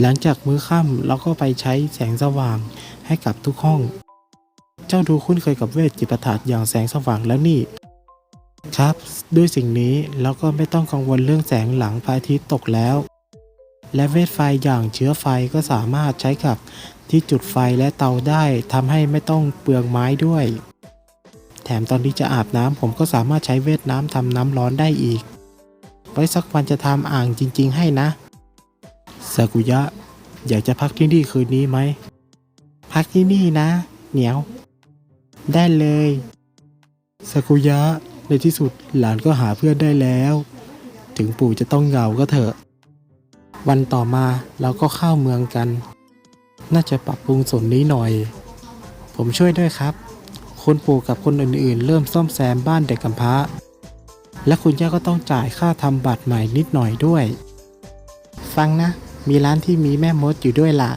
หลังจากมื้อค่ำเราก็ไปใช้แสงสว่างให้กับทุกห้อง เจ้าดูคุ้นเคยกับเวทจิปาถะอย่างแสงสว่างแล้วนี่ ครับ ด้วยสิ่งนี้เราก็ไม่ต้องกังวลเรื่องแสงหลังพระอาทิตย์ตกแล้ว และเวทไฟอย่างเชื้อไฟก็สามารถใช้กับที่จุดไฟและเตาได้ทำให้ไม่ต้องเปลืองไม้ด้วย แถมตอนที่จะอาบน้ำผมก็สามารถใช้เวทน้ำทำน้ำร้อนได้อีก ไว้สักวันจะทำอ่างจริง ๆ ให้นะ ซากุยะ อยากจะพักที่นี่คืนนี้ไหม พักที่นี่นะ เหนียว ได้เลยซากุยะ ในที่สุดหลานก็หาเพื่อนได้แล้ว ถึงปู่จะต้องเหงาก็เถอะ วันต่อมาเราก็เข้าเมืองกัน น่าจะปรับปรุงส่วนนี้หน่อย ผมช่วยด้วยครับคุณปู่กับคนอื่นๆ เริ่มซ่อมแซมบ้านเด็กกำพร้า และคุณย่าก็ต้องจ่ายค่าทำบัตรใหม่นิดหน่อยด้วย ฟังนะ มีร้านที่มีแม่มดอยู่ด้วยล่ะ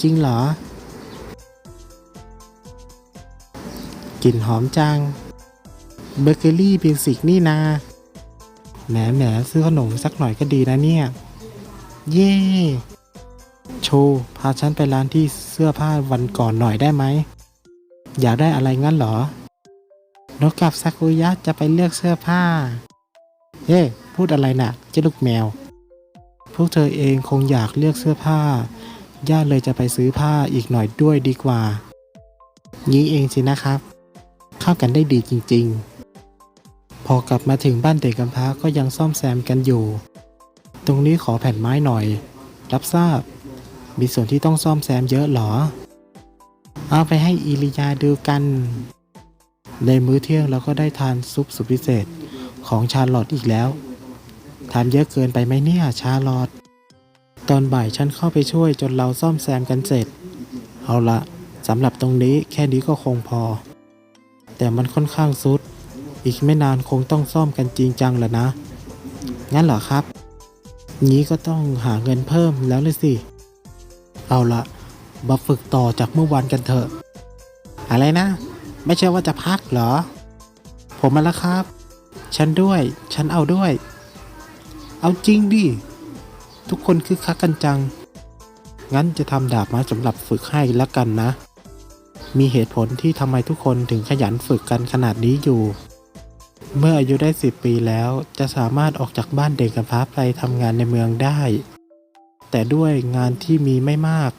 จริงเหรอ กลิ่นหอมจัง เบเกอรี่เบสิกนี่นาแหมแหมซื้อขนมสักหน่อยก็ดีนะเนี่ย เย่โชว์พาฉันไปร้านที่เสื้อผ้าวันก่อนหน่อยได้ไหม อยากได้อะไรงั้นเหรอ นกกับซากุยะจะไปเลือกเสื้อผ้า เฮ้พูดอะไรนะ่ะเจ้าลูกแมว พวกเธอเองคงอยากเลือกเสื้อผ้าย่าเลยจะไปซื้อผ้าอีกหน่อยด้วยดีกว่างี้เองสินะครับ เข้ากันได้ดีจริงๆ พอกลับมาถึงบ้านเด็กกำพร้าก็ยังซ่อมแซมกันอยู่ ตรงนี้ขอแผ่นไม้หน่อย รับทราบ มีส่วนที่ต้องซ่อมแซมเยอะเหรอ เอาไปให้อิลิยาดูกัน ในมื้อเที่ยงเราก็ได้ทานซุปสุดพิเศษของชาลอตอีกแล้ว ทานเยอะเกินไปไหมเนี่ยชาลอตตอนบ่ายฉันเข้าไปช่วยจนเราซ่อมแซมกันเสร็จ เอาละสำหรับตรงนี้แค่นี้ก็คงพอ แต่มันค่อนข้างซุด อีกไม่นานคงต้องซ่อมกันจริงจังแล้วนะ งั้นเหรอครับงี้ก็ต้องหาเงินเพิ่มแล้วเลยสิ เอาละมาฝึกต่อจากเมื่อวานกันเถอะ อะไรนะ ไม่ใช่ว่าจะพักเหรอ ผมมาแล้วครับ ฉันด้วย ฉันเอาด้วย เอาจริงดิ ทุกคนคือคักกันจัง งั้นจะทำดาบไม้สำหรับฝึกให้แล้วกันนะ มีเหตุผลที่ทำไมทุกคนถึงขยันฝึกกันขนาดนี้อยู่ เมื่ออายุได้ 10 ปีแล้วจะสามารถออกจากบ้านเด็กกำพร้าไปทำงานในเมืองได้ แต่ด้วยงานที่มีไม่มาก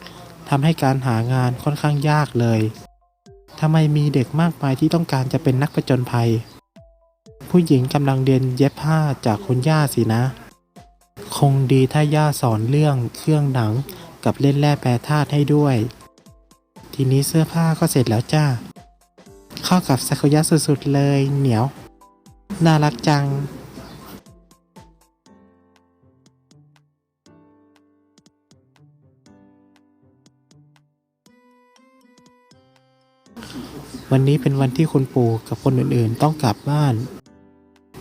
ทำให้การหางานค่อนข้างยากเลยทำไมมีเด็กมากมายที่ต้องการจะเป็นนักผจญภัย ผู้หญิงกำลังเรียนเย็บผ้าจากคุณย่าสินะ งดีถ้าย่าสอนเรื่องเครื่องหนังกับเล่นแร่แปรธาตุให้ด้วย ทีนี้เสื้อผ้าก็เสร็จแล้วจ้า เข้ากับซากุยะสุดๆเลยเหนียว น่ารักจัง วันนี้เป็นวันที่คุณปู่กับคนอื่นๆต้องกลับบ้าน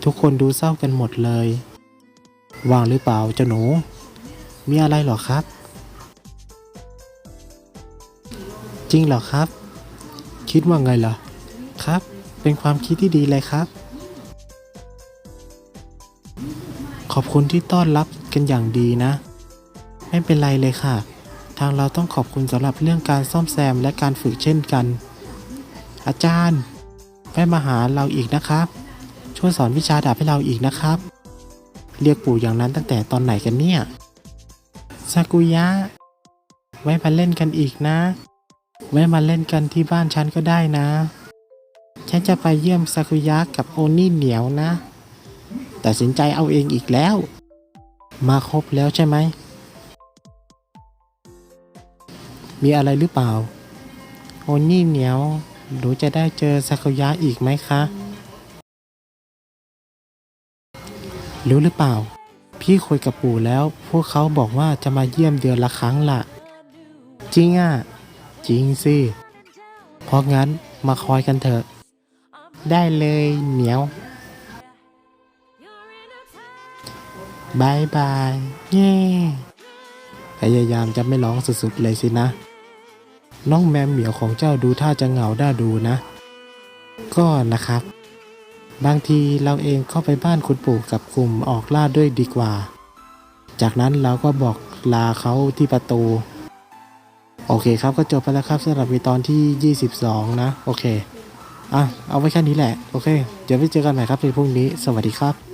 ทุกคนดูเศร้ากันหมดเลย ว่างหรือเปล่าเจ้าหนู มีอะไรหรอครับ จริงเหรอครับ คิดว่าไงล่ะ ครับ เป็นความคิดที่ดีเลยครับ ขอบคุณที่ต้อนรับกันอย่างดีนะ ไม่เป็นไรเลยค่ะ ทางเราต้องขอบคุณสำหรับเรื่องการซ่อมแซมและการฝึกเช่นกัน อาจารย์แวะมาหาเราอีกนะครับ ช่วยสอนวิชาดาบให้เราอีกนะครับ เรียกปู่อย่างนั้นตั้งแต่ตอนไหนกันเนี่ยซากุยะ ไว้มาเล่นกันอีกนะ ไว้มาเล่นกันที่บ้านฉันก็ได้นะ ฉันจะไปเยี่ยมซากุยะกับโอนี่เหนียวนะตัดสินใจเอาเองอีกแล้ว มาครบแล้วใช่ไหม มีอะไรหรือเปล่า โอนี่เหนียว หนูจะได้เจอซากุยะอีกไหมคะ รู้หรือเปล่า พี่คุยกับปู่แล้ว พวกเขาบอกว่าจะมาเยี่ยมเดือนละครั้งละจริงอะ จริงสิ เพราะงั้นมาคอยกันเถอะ ได้เลยเหนียวบายบายเย่พยายามจะไม่ร้องสุดๆเลยสินะ น้องแมวเหมียวของเจ้าดูท่าจะเหงาด้ดูนะ ก็นะครับ บางทีเราเองเข้าไปบ้านคุณปู่กับกลุ่มออกล่าด้วยดีกว่า จากนั้นเราก็บอกลาเขาที่ประตู โอเคครับก็จบไปแล้วครับสำหรับในตอนที่ 22 นะ โอเค อะ เอาไว้แค่นี้แหละ โอเค เดี๋ยวไปเจอกันใหม่ครับในพรุ่งนี้ สวัสดีครับ